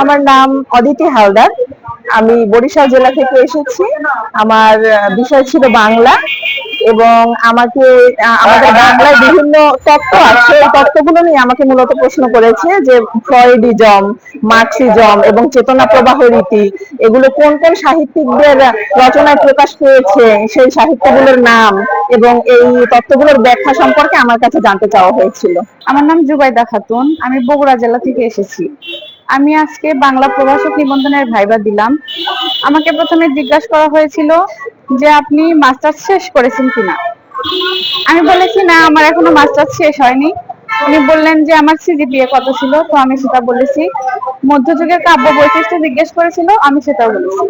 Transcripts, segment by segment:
আমার নাম অদিতি হালদার। আমি বরিশাল জেলা থেকে এসেছি। আমার বিষয় ছিল বাংলা এবং আমাকে আমাদের বাংলায় বিভিন্ন তত্ত্ব আছে। এই তত্ত্বগুলো নিয়ে আমাকে মূলত প্রশ্ন করেছে যে ফ্রয়েডিজম, মার্কসিজম এবং চেতনা প্রবাহ রীতি, এগুলো কোন কোন সাহিত্যিকদের রচনায় প্রকাশ পেয়েছে, সেই সাহিত্যগুলোর নাম এবং এই তত্ত্বগুলোর ব্যাখ্যা সম্পর্কে আমার কাছে জানতে চাওয়া হয়েছিল। আমার নাম জুবাইদা খাতুন। আমি বগুড়া জেলা থেকে এসেছি। আমি আজকে বাংলা প্রভাষক নিবন্ধনের ভাইবা দিলাম। আমাকে প্রথমে জিজ্ঞাসা করা হয়েছিল যে আপনি মাস্টার্স শেষ করেছেন কিনা। আমি বলেছি, না, আমার এখনও মাস্টার্স শেষ হয়নি। উনি বললেন যে, আমার সিজিপিএ কত ছিল? তো আমি সেটা বলেছি। মধ্যযুগের কাব্য বৈশিষ্ট্য জিজ্ঞেস করেছিল, আমি সেটাও বলেছি।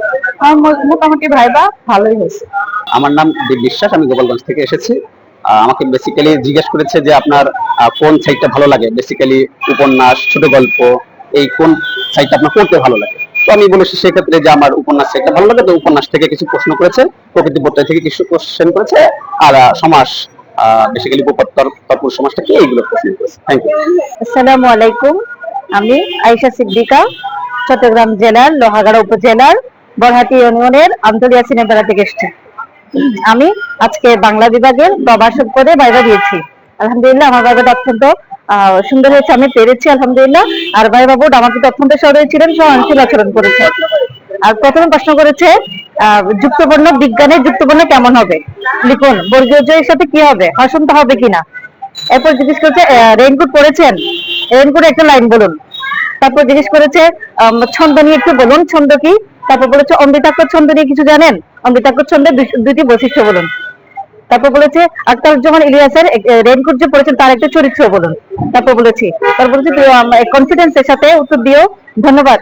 আমার মোটামুটি ভাইবা ভালোই হয়েছে। আমার নাম দীপ বিশ্বাস, আমি গোপালগঞ্জ থেকে এসেছি। আমাকে বেসিক্যালি জিজ্ঞেস করেছে যে, আপনার কোন সাইডটা ভালো লাগে? বেসিক্যালি উপন্যাস, ছোট গল্প এই কোন সাইডটা আপনার পড়তে ভালো লাগে? তো আমি বলেছি সেক্ষেত্রে যে আমার উপন্যাস সাইডটা ভালো লাগে, তো উপন্যাস থেকে কিছু প্রশ্ন করেছে, প্রকৃতি বর্তায় থেকে কিছু কোশ্চেন করেছে, আর সমাস বেসিক্যালি সমাজটা কি এইগুলো প্রশ্ন করেছে। থ্যাংক ইউ আলাইকুম। আমি আয়েশা সিদ্দিকা, চট্টগ্রাম জেলার, লোহাগাড়া উপজেলার, বরহাটি ইউনিয়নের আমতলিয়া সিনেপাড়া থেকে আমি আজকে বাংলা বিভাগের প্রভাষক পদে বাইরে দিয়েছি আলহামদুলিল্লাহ, আমার অত্যন্ত সুন্দর হয়েছে, আমি পেরেছি, আলহামদুলিল্লাহ। আর ভাই বাবু আমাকে অত্যন্ত সদয় ছিলেন সহনশীল আচরণ করেছে। আর প্রথমে প্রশ্ন করেছে যুক্তবর্ণ বিজ্ঞানের যুক্তবর্ণ কেমন হবে? লিখুন বর্গীয় জয়ের সাথে কি হবে? হসন্ত হবে কিনা? এরপর জিজ্ঞেস করেছে রেইনকোট পড়েছেন রেইনকোট একটা লাইন বলুন। তারপর জিজ্ঞেস করেছে ছন্দ নিয়ে একটু বলুন, ছন্দ কি? তারপর বলেছে, অমৃতাক্ষর ছন্দ নিয়ে কিছু জানেন? অমৃতাক্ষর ছন্দের দুই- দুইটি বৈশিষ্ট্য বলুন। তারপর বলেছে আক্তারুজ্জামান ইলিয়াসের রেনকোট যে পড়েছেন তার একটা চরিত্র বলুন। তারপর বলেছি তারপর বলেছি কনফিডেন্সের সাথে উত্তর দিও। ধন্যবাদ।